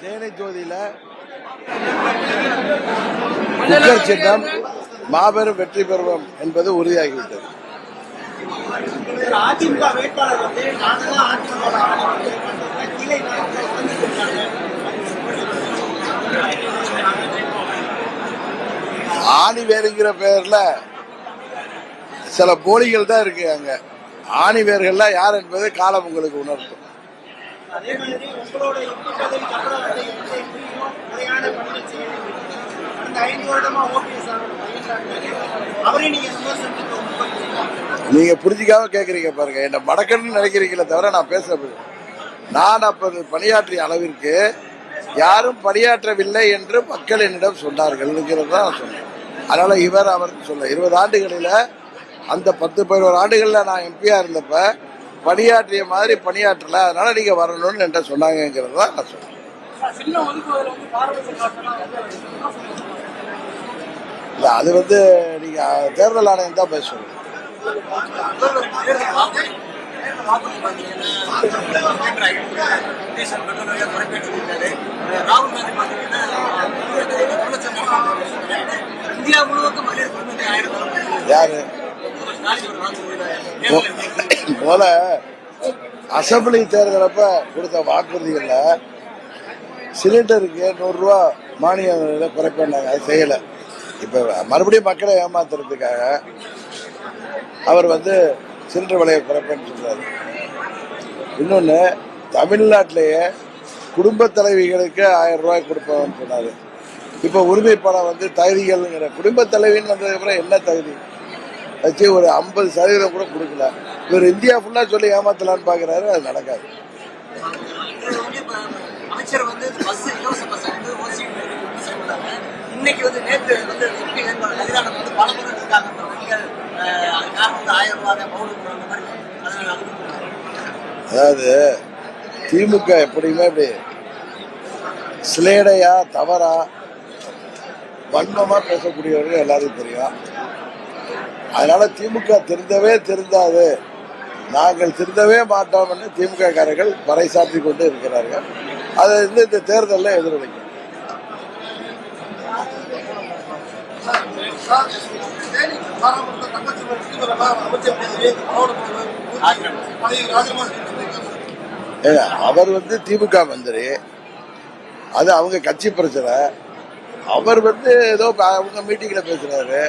தேனை ஜோதியில குக்கர் சின்னம் மாபெரும் வெற்றி பெறுவோம் என்பது உறுதியாகிவிட்டது. ஆணி வேறுங்கிற பேர்ல சில போலிகள் தான் இருக்கு அங்க. ஆணி வேர்கள்லாம் யார் என்பது காலம் உங்களுக்கு உணர்த்தும். அதே மாதிரி உங்களோட எம்பி பதவிக்கு முறையான பணிகள் ஐந்து வருடமா ஓபிஎஸ் அவரையும் நீங்க விமர்சனத்துக்கு நீங்க புரிஞ்சிக்காம கேக்குறீங்க பாருங்க. என்ன மடக்கன்னு நினைக்கிறீங்களே தவிர நான் பேச நான் அப்போது பணியாற்றிய அளவிற்கு யாரும் பணியாற்றவில்லை என்று மக்கள் என்னிடம் சொன்னார்கள்ங்கிறது தான் நான் சொன்னேன். அதனால இவர் அவர் சொல்ல இருபது ஆண்டுகளில் அந்த பத்து பதினோரு ஆண்டுகளில் நான் எம்பியா இருந்தப்ப பணியாற்றிய மாதிரி பணியாற்றல அதனால நீங்க வரணும்னு என்கிட்ட சொன்னாங்கங்கிறது தான் நான் காட்டினா இல்ல அது வந்து நீங்க தேர்தல் ஆணையம் தான் ஆயிரம் யாரு? போல அசம்பிளி தேர்தலப்ப கொடுத்த வாக்குறுதிகள்ல சிலிண்டருக்கு நூறுரூவா மானியம் குறைப்பாங்க அது செய்யலை. இப்போ மறுபடியும் மக்களை ஏமாத்துறதுக்காக அவர் வந்து சிலிண்டர் விலையை குறைப்பேன்னு சொல்றாரு இன்னொன்று தமிழ்நாட்டிலேயே குடும்ப தலைவிகளுக்கு ஆயிரம் ரூபாய் கொடுப்போம்னு சொன்னாரு. இப்போ உரிமை வந்து தகுதிகள்ங்கிற குடும்ப தலைவின்னு வந்ததுக்கப்புறம் என்ன தகுதி? வச்சு ஒரு ஐம்பது சதவீதம் கூட கொடுக்கல. இவர் இந்தியா ஃபுல்லா சொல்லி ஏமாத்தலான்னு பாக்குறாரு அது நடக்காது. இன்னைக்கு வந்து நேற்று வந்து எம்பி வேட்பாளர் எதிரான வந்து பல முறை இருக்காங்க. நீங்கள் அஹ், அது காரணம் வந்து ஆயிரம் ரூபாய் பவுன் அந்த மாதிரி அதனால அது அதாவது திமுக எப்படியுமே இப்படி சிலேடையா தவறா வன்மமா பேசக்கூடியவர்கள் எல்லாருக்கும் தெரியும். அதனால திமுக திருந்தவே திருந்தாது. நாங்கள் திருந்தவே மாட்டோம் என்று திமுக காரர்கள் பறைசாற்றி கொண்டு இருக்கிறார்கள். அதை வந்து இந்த தேர்தலில் எதிரொலிக்கும். அவர் வந்து திமுக மந்திரி. அது அவங்க கட்சி பிரச்சனை. அவர் வந்து ஏதோ அவங்க மீட்டிங்ல பேசுறாரு.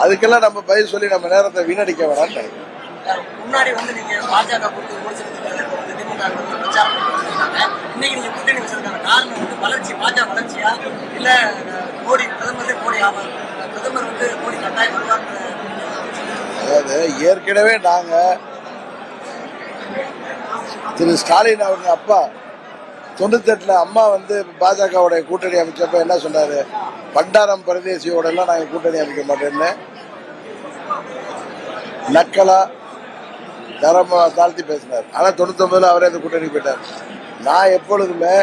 அதுக்கெல்லாம் நம்ம பதில் சொல்லி நம்ம நேரத்தை வீணடிக்க வேணாம்னு நினைக்கிறேன். முன்னாடி வந்து நீங்க பாஜக கொடுத்து விமர்சனத்துக்கு இப்ப வந்து திமுக க்கு வந்து பிரச்சாரம் பண்ணிட்டு இருக்காங்க. இன்னைக்கு நீங்க கூட்டணி வச்சிருக்காங்க காரணம் வந்து வளர்ச்சி பாஜக வளர்ச்சியா? இல்ல அஹ், மோடி பிரதமரே மோடி ஆவார் பிரதமர் வந்து மோடி கட்டாயம் வருவார் அதாவது ஏற்கனவே நாங்க திரு ஸ்டாலின் அவங்க அப்பா தொண்ணூத்தெட்டுல அம்மா வந்து பாஜகவுடைய கூட்டணி அமைச்சப்ப என்ன சொன்னாரு? பண்டாரம் பிரதேசியோட எல்லாம் நாங்க கூட்டணி அமைக்க மாட்டேன்னு நக்கலா தரமா தாழ்த்தி பேசினார். ஆனா தொண்ணூத்தொன்பதுல அவரே அந்த கூட்டணி போயிட்டார். நான் எப்பொழுதுமே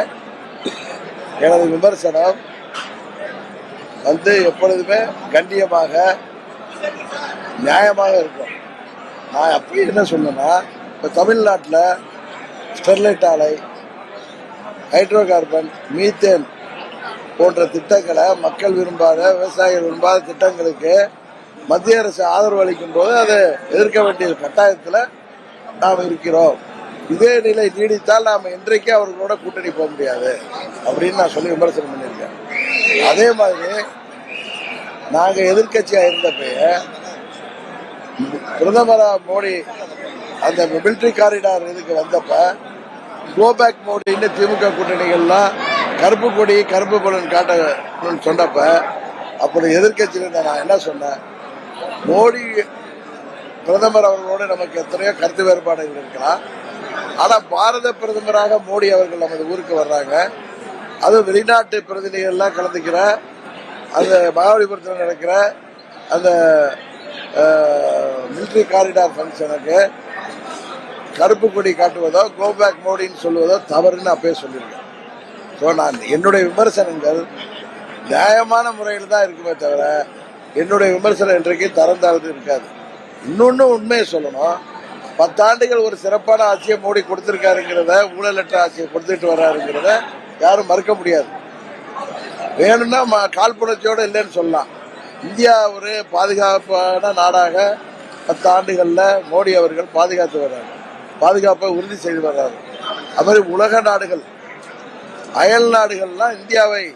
எனது விமர்சனம் வந்து எப்பொழுதுமே கண்ணியமாக நியாயமாக இருக்கும். நான் அப்படி என்ன சொன்னேன்னா இப்போ தமிழ்நாட்டில் ஸ்டெர்லைட் ஆலை ஹைட்ரோ கார்பன் மீத்தேன் போன்ற திட்டங்களை மக்கள் விரும்பாத விவசாயிகள் விரும்பாத திட்டங்களுக்கு மத்திய அரசு ஆதரவு அளிக்கும் போது அதை எதிர்க்க வேண்டிய கட்டாயத்தில் நாம் இருக்கிறோம். இதே நிலை நீடித்தால் நாம் இன்றைக்கே அவர்களோட கூட்டணி போக முடியாது அப்படின்னு நான் சொல்லி விமர்சனம் பண்ணியிருக்கேன். அதே மாதிரி நாங்கள் எதிர்க்கட்சியாக இருந்தப்பயே பிரதமர் மோடி அந்த மிலிட்ரி காரிடார் இதுக்கு வந்தப்ப கோபேக் மோடின்னு திமுக கூட்டணிகள்லாம் கருப்பு கொடி கருப்பு பலன் காட்டணும்னு சொன்னப்ப அப்படி எதிர்கட்சியில் இருந்த நான் என்ன சொன்னேன்? மோடி பிரதமர் அவர்களோடு நமக்கு எத்தனையோ கருத்து வேறுபாடுகள் இருக்கலாம். ஆனால் பாரத பிரதமராக மோடி அவர்கள் நமது ஊருக்கு வர்றாங்க. அதுவும் வெளிநாட்டு பிரதிநிதிகள்லாம் கலந்துக்கிற அந்த மகாபலிபுரத்தில் நடக்கிற அந்த மிலிட்ரி காரிடார் ஃபங்க்ஷனுக்கு கருப்பு கொடி காட்டுவதோ கோபேக் மோடின்னு சொல்லுவதோ தவறுன்னு அப்பயே சொல்லியிருக்கேன். ஸோ நான் என்னுடைய விமர்சனங்கள் நியாயமான முறையில் தான் இருக்குமே தவிர என்னுடைய விமர்சனம் இன்றைக்கு தரந்தாழ்ந்து இருக்காது. இன்னொன்னு உண்மையை சொல்லணும். பத்தாண்டுகள் ஒரு சிறப்பான ஆட்சியை மோடி கொடுத்திருக்காருங்கிறத ஊழலற்ற ஆட்சியை கொடுத்துட்டு வர்றாருங்கிறத யாரும் மறுக்க முடியாது. வேணும்னா ம- இல்லைன்னு சொல்லலாம். இந்தியா ஒரு பாதுகாப்பான நாடாக பத்து ஆண்டுகளில் மோடி அவர்கள் பாதுகாத்து வர்றாரு. பாதுகாப்பை உறுதி செய்து வர்றாரு. அது மாதிரி உலக நாடுகள் அயல் நாடுகள்லாம் இந்தியாவை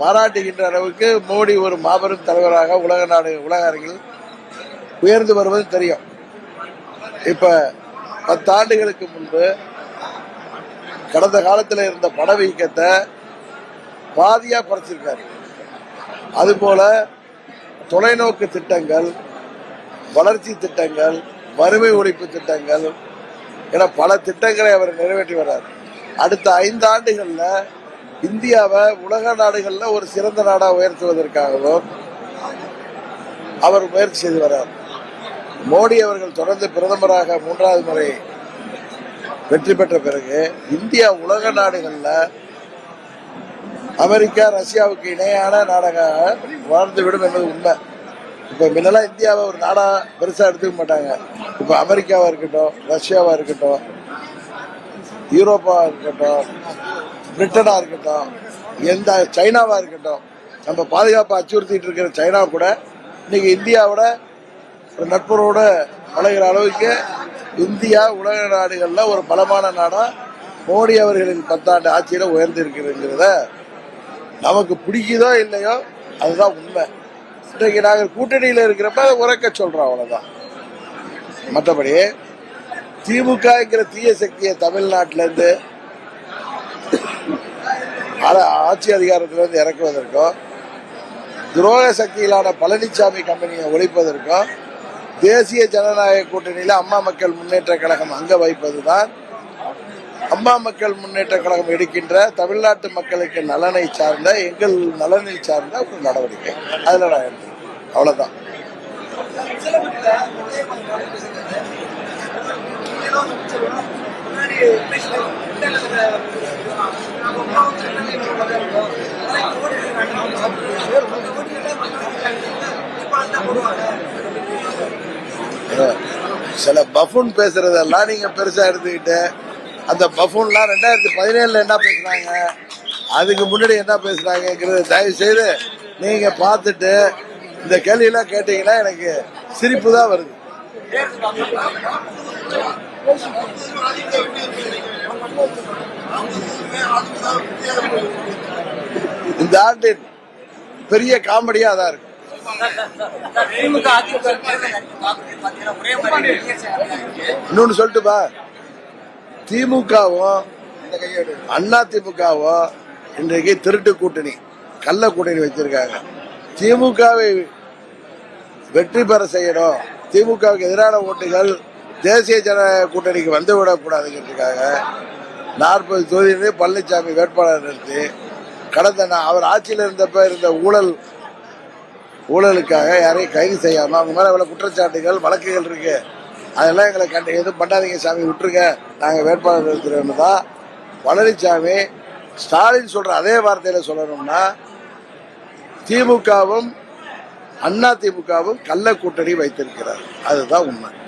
பாராட்டுகின்ற அளவுக்கு மோடி ஒரு மாபெரும் தலைவராக உலக நாடு உலக அரங்கில் உயர்ந்து வருவது தெரியும். இப்ப பத்து ஆண்டுகளுக்கு முன்பு கடந்த காலத்தில் இருந்த பணவீக்கத்தை பாதியா குறைச்சிருக்காரு. அதுபோல தொலைநோக்கு திட்டங்கள் வளர்ச்சி திட்டங்கள் வறுமை ஒழிப்பு திட்டங்கள் என பல திட்டங்களை அவர் நிறைவேற்றி வர்றார். அடுத்த ஐந்து ஆண்டுகளில் இந்தியாவை உலக நாடுகளில் ஒரு சிறந்த நாடாக உயர்த்துவதற்காகவும் அவர் முயற்சி செய்து வர்றார். மோடி அவர்கள் தொடர்ந்து பிரதமராக மூன்றாவது முறை வெற்றி பெற்ற பிறகு இந்தியா உலக நாடுகளில் அமெரிக்கா ரஷ்யாவுக்கு இணையான நாடாக வாழ்ந்து விடும் என்பது உண்மை. இப்ப முன்னெல்லாம் இந்தியாவை ஒரு நாடா பெருசா எடுத்துக்க மாட்டாங்க. இப்ப அமெரிக்காவா இருக்கட்டும் ரஷ்யாவா இருக்கட்டும் யூரோப்பா இருக்கட்டும் பிரிட்டனா இருக்கட்டும் எந்த சைனாவா இருக்கட்டும் நம்ம பாதுகாப்பை அச்சுறுத்திட்டு இருக்கிற சைனா கூட இன்னைக்கு இந்தியாவோட ஒரு நட்புறவோட பழகிற அளவுக்கு இந்தியா உலக நாடுகளில் ஒரு பலமான நாடா மோடி அவர்களின் பத்தாண்டு ஆட்சியில உயர்ந்து இருக்கிறதுங்கிறத நமக்கு பிடிக்குதோ இல்லையோ அதுதான் உண்மை. இன்றைக்கு நாங்கள் கூட்டணியில் இருக்கிறப்ப அதை உறக்க சொல்றோம் அவ்வளோதான் மற்றபடி திமுகங்கிற தீய சக்தியை தமிழ்நாட்டிலேருந்து ஆட்சி அதிகாரத்திலிருந்து இறக்குவதற்கும் துரோக சக்தியிலான பழனிசாமி கம்பெனியை ஒழிப்பதற்கும் தேசிய ஜனநாயக கூட்டணியில் அம்மா மக்கள் முன்னேற்ற கழகம் அங்க வைப்பதுதான் அம்மா மக்கள் முன்னேற்ற கழகம் எடுக்கின்ற தமிழ்நாட்டு மக்களுக்கு நலனை சார்ந்த எங்கள் நலனை சார்ந்த ஒரு நடவடிக்கை. அதில் நான் அவ்வளோதான் சில பஃபூன் பேசுறதெல்லாம் நீங்க பெருசா எடுத்துக்கிட்டு அந்த பஃபூன்லாம் ரெண்டாயிரத்தி பதினேழுல என்ன பேசுறாங்க? அதுக்கு முன்னாடி என்ன பேசுறாங்கிறத தயவு செய்து நீங்க பார்த்துட்டு இந்த கேள்வியெல்லாம் கேட்டீங்கன்னா எனக்கு சிரிப்பு தான் வருது. இந்த ஆண்டின் பெரிய காமெடியா தான் இருக்கு. இன்னொன்னு சொல்லட்டுப்பா திமுகவும் அண்ணா திமுகவும் இன்றைக்கு திருட்டு கூட்டணி கள்ள கூட்டணி வச்சிருக்காங்க. திமுகவை வெற்றி பெற செய்யணும். திமுகவுக்கு எதிரான ஓட்டுகள் தேசிய ஜனநாயக கூட்டணிக்கு வந்து விடக்கூடாதுங்கிறதுக்காக நாற்பது தொகுதியிலே பழனிசாமி வேட்பாளர் நிறுத்தி கடந்த அவர் ஆட்சியில் இருந்தப்ப இருந்த ஊழல் ஊழலுக்காக யாரையும் கைது செய்யாமல் அவங்க மேலே இவ்வளோ குற்றச்சாட்டுகள் வழக்குகள் இருக்கு. அதெல்லாம் எங்களை கண்டு எதுவும் பண்ணாதீங்க சாமி விட்டுருங்க. நாங்கள் வேட்பாளர் நிறுத்துறோம்னு தான் பழனிசாமி ஸ்டாலின் சொல்கிற அதே வார்த்தையில் சொல்லணும்னா திமுகவும் அண்ணா திமுகவும் கள்ள கூட்டணி வைத்திருக்கிறார். அதுதான் உண்மை.